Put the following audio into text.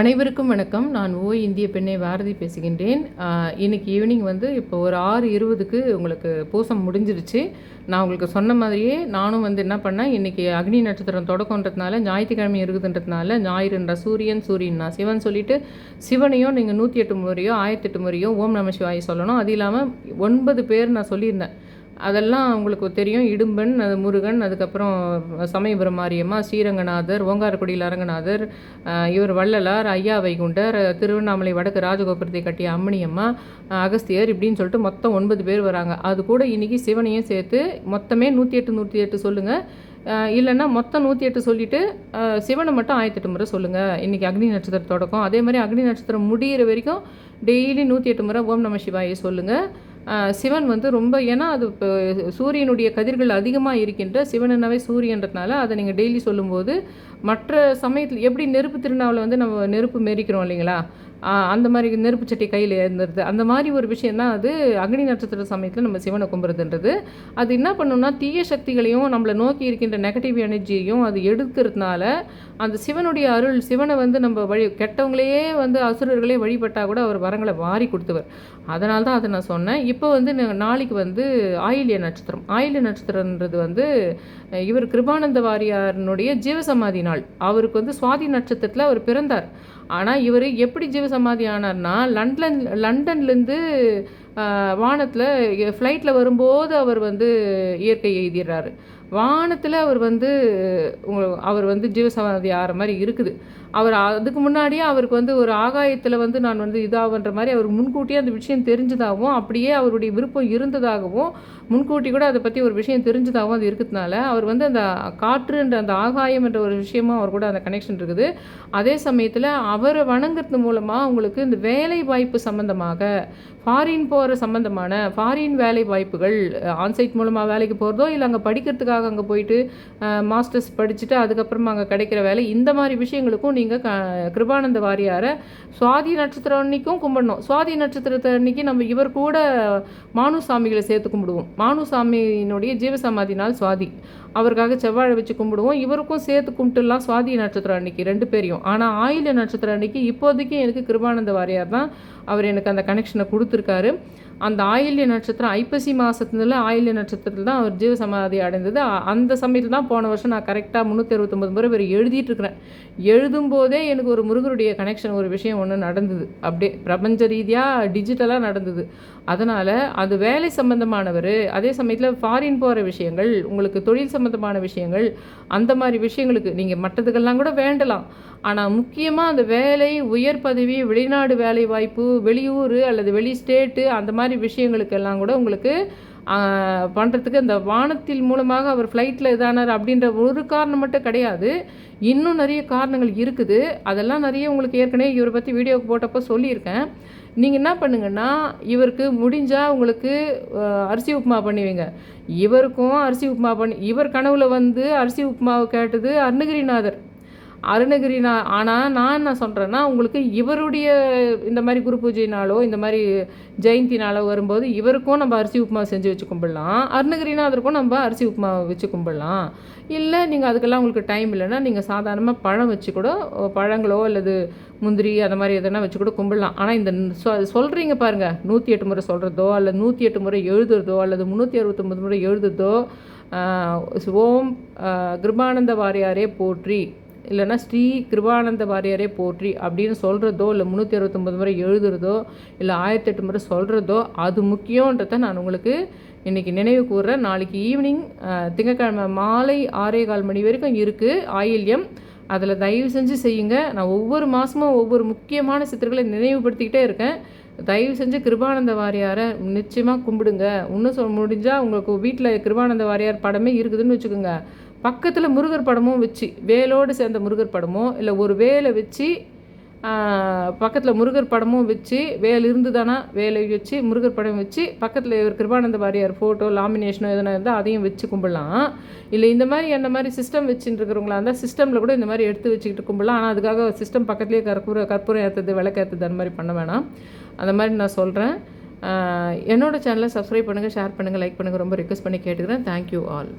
அனைவருக்கும் வணக்கம். நான் ஓ இந்திய பெண்ணை பாரதி பேசுகின்றேன். இன்னைக்கு ஈவினிங் வந்து இப்போ ஒரு ஆறு இருபதுக்கு உங்களுக்கு பூசம் முடிஞ்சிருச்சு. நான் உங்களுக்கு சொன்ன மாதிரியே நானும் வந்து என்ன பண்ணேன் இன்றைக்கி அக்னி நட்சத்திரம் தொடக்கன்றதுனால ஞாயிற்றுக்கிழமை இருக்குதுன்றதுனால ஞாயிறுன்ற சூரியன் சூரியன் சிவன் சொல்லிவிட்டு சிவனையும் நீங்கள் நூற்றி எட்டு முறையோ ஆயிரத்தி எட்டு முறையோ ஓம் நம சிவாய் சொல்லணும். அது இல்லாமல் ஒன்பது பேர் நான் சொல்லியிருந்தேன். அதெல்லாம் உங்களுக்கு தெரியும். இடும்பன் அது முருகன் அதுக்கப்புறம் சமயபுரம் மாரியம்மா ஸ்ரீரங்கநாதர் ஓங்காரக்குடியில் அரங்கநாதர் இவர் வள்ளலார் ஐயா வைகுண்டர் திருவண்ணாமலை வடக்கு ராஜகோபுரத்தை கட்டிய அம்மணியம்மா அகஸ்தியர் இப்படின்னு சொல்லிட்டு மொத்தம் ஒன்பது பேர் வராங்க. அது கூட இன்றைக்கி சிவனையும் சேர்த்து மொத்தமே நூற்றி எட்டு நூற்றி எட்டு சொல்லுங்கள் இல்லைன்னா மொத்தம் நூற்றி எட்டு சொல்லிவிட்டு சிவனை மட்டும் ஆயிரத்தி எட்டு முறை சொல்லுங்கள் இன்றைக்கி அக்னி நட்சத்திரம் தொடக்கம். அதே மாதிரி அக்னி நட்சத்திரம் முடிகிற வரைக்கும் டெய்லி நூற்றி எட்டு முறை ஓம் நம சிவாயை சொல்லுங்கள் சிவன் வந்து ரொம்ப ஏன்னா அது இப்போ சூரியனுடைய கதிர்கள் அதிகமாக இருக்கின்ற சிவனனாவே சூரியன்றதுனால அதை நீங்கள் டெய்லி சொல்லும்போது மற்ற சமயத்தில் எப்படி நெருப்பு திருநாவில் வந்து நம்ம நெருப்பு மெரிக்கிறோம் இல்லைங்களா? அந்த மாதிரி நெருப்பு சட்டி கையில் இருந்துருது அந்த மாதிரி ஒரு விஷயம் தான் அது அக்னி நட்சத்திர சமயத்தில் நம்ம சிவனை கும்புறதுன்றது அது என்ன பண்ணணும்னா தீய சக்திகளையும் நம்மளை நோக்கி இருக்கின்ற நெகட்டிவ் எனர்ஜியையும் அது எடுக்கிறதுனால அந்த சிவனுடைய அருள் சிவனை வந்து நம்ம வழி கெட்டவங்களையே வந்து அசுரர்களே வழிபட்டால் கூட அவர் வரங்களை வாரி கொடுத்தவர். அதனால தான் அதை நான் சொன்னேன். இப்போ வந்து நாளைக்கு வந்து ஆயில்ய நட்சத்திரம். ஆயில்ய நட்சத்திரன்றது வந்து இவர் கிருபானந்த வாரியாரனுடைய ஜீவசமாதி நாள். அவருக்கு வந்து சுவாதி நட்சத்திரத்தில் அவர் பிறந்தார். ஆனால் இவர் எப்படி ஜீவசமாதி ஆனார்னா லண்டன் லண்டன்லேருந்து வானத்தில் ஃப்ளைட்டில் வரும்போது அவர் வந்து இயற்கை எழுதிடுறாரு வானத்தில் அவர் வந்து அவர் வந்து ஜீவசமாதி ஆகிற மாதிரி இருக்குது. அவர் அதுக்கு முன்னாடியே அவருக்கு வந்து ஒரு ஆகாயத்தில் வந்து நான் வந்து இதாகன்ற மாதிரி அவர் முன்கூட்டியே அந்த விஷயம் தெரிஞ்சதாகவும் அப்படியே அவருடைய விருப்பம் இருந்ததாகவும் முன்கூட்டி கூட அதை பற்றி ஒரு விஷயம் தெரிஞ்சதாகவும் அது இருக்கிறதுனால அவர் வந்து அந்த காற்றுன்ற அந்த ஆகாயம் என்ற ஒரு விஷயமும் அவர் கூட அந்த கனெக்ஷன் இருக்குது. அதே சமயத்தில் அவரை வணங்குறது மூலமாக உங்களுக்கு இந்த வேலை வாய்ப்பு சம்மந்தமாக ஃபாரின் போகிற சம்மந்தமான ஃபாரின் வேலை வாய்ப்புகள் ஆன்சைட் மூலமாக வேலைக்கு போகிறதோ இல்லை அங்கே படிக்கிறதுக்காக அங்கே போயிட்டு மாஸ்டர்ஸ் படிச்சுட்டு அதுக்கப்புறமா அங்கே கிடைக்கிற வேலை. இந்த மாதிரி விஷயங்களுக்கும் நீங்கள் க கிருபானந்த வாரியாரை சுவாதி நட்சத்திரம் அன்னைக்கும் கும்பிடணும். சுவாதி நட்சத்திரத்தை அன்னைக்கு நம்ம இவர் கூட மானுசாமிகளை சேர்த்து கும்பிடுவோம். மானுசாமியினுடைய ஜீவசமாதி நாள் சுவாதி. அவருக்காக செவ்வாழை வச்சு கும்பிடுவோம். இவருக்கும் சேர்த்து கும்பிட்டுலாம் சுவாதி நட்சத்திரம் அன்னைக்கு ரெண்டு பேரையும். ஆனால் ஆயில நட்சத்திரம் அன்னைக்கு இப்போதைக்கு எனக்கு கிருபானந்த வாரியார் தான் அவர் எனக்கு அந்த கனெக்ஷனை கொடுத்துருக்காரு. அந்த ஆயில்ய நட்சத்திரம் ஐப்பசி மாதத்துல ஆயில்ய நட்சத்திரத்தில் தான் அவர் ஜீவ சமாதி அடைந்தது அந்த சமயத்தில் தான் போன வருஷம் நான் கரெக்டாக முந்நூற்றி அறுபத்தொம்பது முறை பேர் எழுதிட்டுருக்கிறேன். எழுதும்போதே எனக்கு ஒரு முருகருடைய கனெக்ஷன் ஒரு விஷயம் ஒன்று நடந்தது. அப்படியே பிரபஞ்ச ரீதியாக டிஜிட்டலாக நடந்தது. அதனால் அது வேலை சம்மந்தமானவர் அதே சமயத்தில் ஃபாரின் போகிற விஷயங்கள் உங்களுக்கு தொழில் சம்மந்தமான விஷயங்கள் அந்த மாதிரி விஷயங்களுக்கு நீங்கள் மற்றதுக்கெல்லாம் கூட வேண்டலாம். ஆனால் முக்கியமாக அந்த வேலை உயர் பதவி வெளிநாடு வேலை வாய்ப்பு வெளியூர் அல்லது வெளி ஸ்டேட்டு அந்த மாதிரி விஷயங்களுக்கெல்லாம் கூட உங்களுக்கு பண்ணுறதுக்கு அந்த வானத்தில் மூலமாக அவர் ஃப்ளைட்டில் இதானார் அப்படின்ற ஒரு காரணம் மட்டும் கிடையாது. இன்னும் நிறைய காரணங்கள் இருக்குது. அதெல்லாம் நிறைய உங்களுக்கு ஏற்கனவே இவரை பற்றி வீடியோ போட்டப்போ சொல்லியிருக்கேன். நீங்கள் என்ன பண்ணுங்கன்னா இவருக்கு முடிஞ்சால் உங்களுக்கு அரிசி உப்புமா பண்ணுவீங்க. இவருக்கும் அரிசி உப்புமா பண்ணி இவர் கனவுல வந்து அரிசி உப்புமாவை கேட்டது அருணகிரிநாதர். அருணகிரினா ஆனால் நான் என்ன சொல்கிறேன்னா உங்களுக்கு இவருடைய இந்த மாதிரி குரு பூஜை நாளோ இந்த மாதிரி ஜெயந்தி நாளோ வரும்போது இவருக்கும் நம்ம அரிசி உப்புமா செஞ்சு வச்சு கும்பிடலாம். அருணகிரிநாதருக்கும் நம்ம அரிசி உப்புமா வச்சு கும்பிடலாம். இல்லை நீங்கள் அதுக்கெல்லாம் உங்களுக்கு டைம் இல்லைன்னா நீங்கள் சாதாரணமாக பழம் வச்சு கூட பழங்களோ அல்லது முந்திரி அந்த மாதிரி எதனா வச்சு கூட கும்பிடலாம். ஆனால் இந்த சொல்கிறீங்க பாருங்கள் நூற்றி எட்டு முறை சொல்கிறதோ அல்லது நூற்றி எட்டு முறை எழுதுறதோ அல்லது முந்நூற்றி அறுபத்தொம்பது முறை எழுதுறதோ ஓம் கிருபானந்த வாரியாரே போற்றி. இல்லைன்னா ஸ்ரீ கிருபானந்த வாரியாரே போற்றி அப்படின்னு சொல்கிறதோ இல்லை முந்நூற்றி அறுபத்தொம்பது முறை எழுதுறதோ இல்லை ஆயிரத்தெட்டு முறை சொல்கிறதோ அது முக்கியன்றதை நான் உங்களுக்கு இன்றைக்கி நினைவு கூறுறேன். நாளைக்கு ஈவினிங் திங்கக்கிழமை மாலை ஆறே கால் மணி வரைக்கும் இருக்குது ஆயில்யம். அதில் தயவு செஞ்சு செய்யுங்க. நான் ஒவ்வொரு மாதமும் ஒவ்வொரு முக்கியமான சித்திரங்களை நினைவுபடுத்திக்கிட்டே இருக்கேன். தயவு செஞ்சு கிருபானந்த வாரியாரை நிச்சயமாக கும்பிடுங்க. இன்னும் சொல் முடிஞ்சால் உங்களுக்கு வீட்டில் கிருபானந்த வாரியார் படமே இருக்குதுன்னு வச்சுக்கோங்க. பக்கத்தில் முருகர் படமும் வச்சு வேலோடு சேர்ந்த முருகர் படமோ இல்லை ஒரு வேலை வச்சு பக்கத்தில் முருகர் படமும் வச்சு வேல் இருந்துதானா வேலை வச்சு முருகர் படம் வச்சு பக்கத்தில் ஒரு கிருபானந்த வாரியார் ஃபோட்டோ லாமினேஷனோ எதனா இருந்தால் அதையும் வச்சு கும்பிடலாம். இல்லை இந்த மாதிரி என்ன மாதிரி சிஸ்டம் வச்சுட்டு இருக்கிறவங்களா இருந்தால் சிஸ்டமில் கூட இந்த மாதிரி எடுத்து வச்சுக்கிட்டு கும்பிடலாம். ஆனால் அதுக்காக சிஸ்டம் பக்கத்துலேயே கற்பூர கற்பூரம் ஏற்றுறது விளக்கேற்றுறது அந்த மாதிரி பண்ண வேணாம். அந்த மாதிரி நான் சொல்கிறேன் என்னோடய சேனலை சப்ஸ்கிரைப் பண்ணுங்கள் ஷேர் பண்ணுங்கள் லைக் பண்ணுங்கள் ரொம்ப ரிக்வஸ்ட் பண்ணி கேட்டுக்கிறேன். Thank you all